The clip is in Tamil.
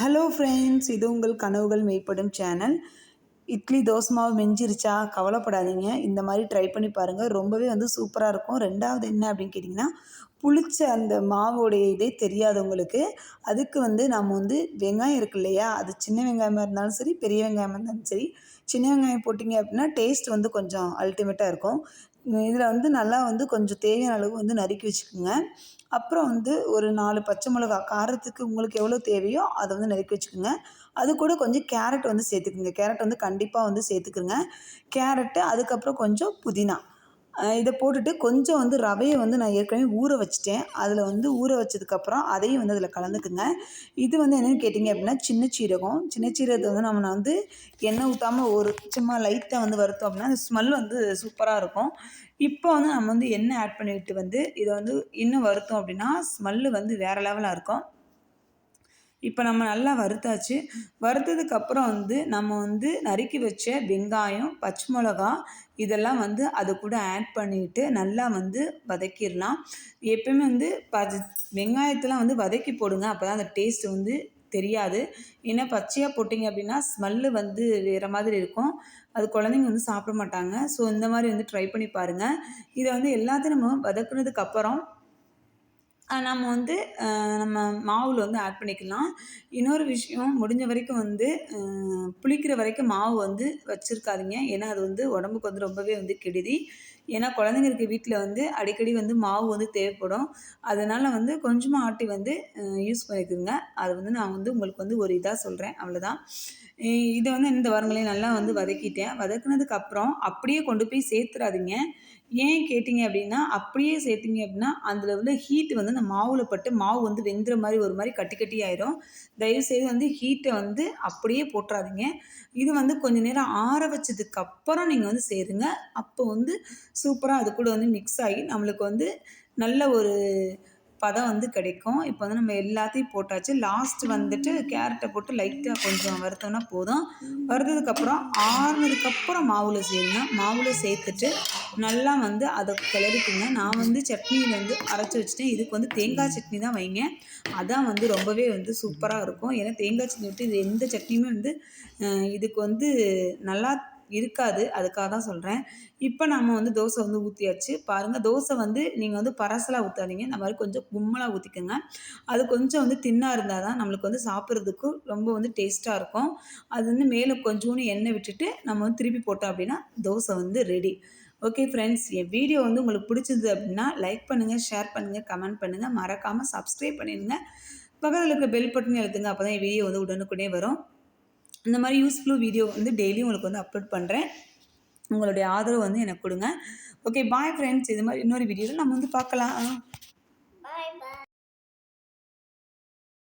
ஹலோ ஃப்ரெண்ட்ஸ் இது உங்கள் கனவுகள் மெய்ப்படும் சேனல் இட்லி தோசை மாவு மெஞ்சிருச்சா? கவலைப்படாதீங்க. இந்த மாதிரி ட்ரை பண்ணி பாருங்கள் ரொம்பவே வந்து சூப்பராக இருக்கும். ரெண்டாவது என்ன அப்படின்னு கேட்டிங்கன்னா புளிச்ச அந்த மாவோடைய இதே தெரியாதவங்களுக்கு அதுக்கு வந்து நம்ம வந்து வெங்காயம் இருக்கு இல்லையா? அது சின்ன வெங்காயமாக இருந்தாலும் சரி பெரிய வெங்காயமாக இருந்தாலும் சரி சின்ன வெங்காயம் போட்டிங்க அப்படின்னா டேஸ்ட் வந்து கொஞ்சம் அல்டிமேட்டாக இருக்கும். இதில் வந்து நல்லா வந்து கொஞ்சம் தேவையான அளவு வந்து நறுக்கி வச்சுக்கோங்க. அப்புறம் வந்து ஒரு நாலு பச்சை மிளகா காரத்துக்கு உங்களுக்கு எவ்வளோ தேவையோ அதை வந்து நறுக்கி வச்சுக்கோங்க. அது கூட கொஞ்சம் கேரட் வந்து சேர்த்துக்குங்க. கேரட் வந்து கண்டிப்பாக வந்து சேர்த்துக்குங்க. கேரட்டு அதுக்கப்புறம் கொஞ்சம் புதினா. இதை போட்டுட்டு கொஞ்சம் வந்து ரவையை வந்து நான் ஏற்கனவே ஊற வச்சுட்டேன். அதில் வந்து ஊற வச்சதுக்கப்புறம் அதையும் வந்து அதில் கலந்துக்குங்க. இது வந்து என்னென்னு கேட்டிங்க அப்படின்னா சின்ன சீரகம். சின்ன சீரகத்தை வந்து நம்ம வந்து எண்ணெய் ஊற்றாமல் ஒரு சும்மா லைட்டாக வந்து வருத்தோம் அப்படின்னா அந்த ஸ்மெல் வந்து சூப்பராக இருக்கும். இப்போ வந்து நம்ம வந்து எண்ணெய் ஆட் பண்ணிவிட்டு வந்து இதை வந்து இன்னும் வருத்தோம் அப்படின்னா ஸ்மெல்லு வந்து வேறு லெவலாக இருக்கும். இப்போ நம்ம நல்லா வறுத்தாச்சு. வறுத்ததுக்கப்புறம் வந்து நம்ம வந்து நறுக்கி வச்ச வெங்காயம் பச்சை மிளகா இதெல்லாம் வந்து அது கூட ஆட் பண்ணிவிட்டு நல்லா வந்து வதக்கிடலாம். எப்பயுமே வந்து ப வெங்காயத்தெலாம் வந்து வதக்கி போடுங்க. அப்போ தான் அந்த டேஸ்ட் வந்து தெரியாது. ஏன்னா பச்சையாக போட்டிங்க அப்படின்னா ஸ்மெல்லு வந்து வேறு மாதிரி இருக்கும். அது குழந்தைங்க வந்து சாப்பிட மாட்டாங்க. ஸோ இந்த மாதிரி வந்து ட்ரை பண்ணி பாருங்கள் இதை வந்து எல்லாத்தையும் நம்ம வதக்குனதுக்கப்புறம் நம்ம வந்து நம்ம மாவில் வந்து ஆட் பண்ணிக்கலாம். இன்னொரு விஷயம் முடிஞ்ச வரைக்கும் வந்து புளிக்கிற வரைக்கும் மாவு வந்து வச்சுருக்காதீங்க. ஏன்னா அது வந்து உடம்புக்கு வந்து ரொம்பவே வந்து கெடுதி. ஏன்னா குழந்தைங்க இருக்க வீட்டில் வந்து அடிக்கடி வந்து மாவு வந்து தேவைப்படும். அதனால் வந்து கொஞ்சமாக ஆட்டி வந்து யூஸ் பண்ணிக்கோங்க. அது வந்து நான் வந்து உங்களுக்கு வந்து ஒரு இதாக சொல்கிறேன் அவ்வளோதான் இதை வந்து இந்த வாரங்களையும் நல்லா வந்து வதக்கிட்டேன். வதக்குனதுக்கப்புறம் அப்படியே கொண்டு போய் சேர்த்துறாதீங்க. ஏன் கேட்டிங்க அப்படின்னா அப்படியே சேர்த்திங்க அப்படின்னா அதில் உள்ள ஹீட் வந்து அந்த மாவில் பட்டு மாவு வந்து வெந்துற மாதிரி ஒரு மாதிரி கட்டி கட்டி ஆயிரும். தயவுசெய்து வந்து ஹீட்டை வந்து அப்படியே போட்டுறாதீங்க. இது வந்து கொஞ்சம் நேரம் ஆற வச்சதுக்கப்புறம் நீங்கள் வந்து சேருங்க. அப்போ வந்து சூப்பராக அது கூட வந்து மிக்ஸ் ஆகி நம்மளுக்கு வந்து நல்ல ஒரு பதம் வந்து கிடைக்கும். இப்போ வந்து நம்ம எல்லாத்தையும் போட்டாச்சு. லாஸ்ட் வந்துட்டு கேரட்டை போட்டு லைட்டாக கொஞ்சம் வறுத்தோம்னா போதும். வறுத்ததுக்கப்புறம் ஆறுனதுக்கப்புறம் மாவில் செய்யணும் மாவில் சேர்த்துட்டு நல்லா வந்து அதை கிளறிக்குங்க. நான் வந்து சட்னியில் வந்து அரைச்சி வச்சுட்டேன். இதுக்கு வந்து தேங்காய் சட்னி தான் வைங்க. அதான் வந்து ரொம்பவே வந்து சூப்பராக இருக்கும். ஏன்னா தேங்காய் சட்னி விட்டு இது எந்த சட்னியுமே வந்து இதுக்கு வந்து நல்லா இருக்காது. அதுக்காக தான் சொல்கிறேன் இப்போ நம்ம வந்து தோசை வந்து ஊற்றியாச்சு பாருங்கள் தோசை வந்து நீங்கள் வந்து பரசலாக ஊற்றாதீங்க இந்த மாதிரி கொஞ்சம் கும்மலாக ஊற்றிக்கோங்க அது கொஞ்சம் வந்து தின்னாக இருந்தால் தான் நம்மளுக்கு வந்து சாப்பிட்றதுக்கு ரொம்ப வந்து டேஸ்ட்டாக இருக்கும். அது வந்து மேலே கொஞ்சோன்னு எண்ணெய் விட்டுட்டு நம்ம வந்து திருப்பி போட்டோம் அப்படின்னா தோசை வந்து ரெடி. ஓகே ஃப்ரெண்ட்ஸ் என் வீடியோ வந்து உங்களுக்கு பிடிச்சது அப்படின்னா லைக் பண்ணுங்கள் ஷேர் பண்ணுங்கள் கமெண்ட் பண்ணுங்கள் மறக்காமல் சப்ஸ்கிரைப் பண்ணிடுங்க. பக்கத்தில் இருக்க பெல் பட்டன் எழுத்துங்க அப்போ தான் என் வீடியோ வந்து உடனுக்குடனே வரும். இந்த மாதிரி யூஸ்ஃபுல் வீடியோ வந்து டெய்லியும் உங்களுக்கு வந்து அப்லோட் பண்ணுறேன் உங்களுடைய ஆதரவு வந்து எனக்கு கொடுங்க. ஓகே பாய் ஃப்ரெண்ட்ஸ் இது மாதிரி இன்னொரு வீடியோவில் நம்ம வந்து பார்க்கலாம்.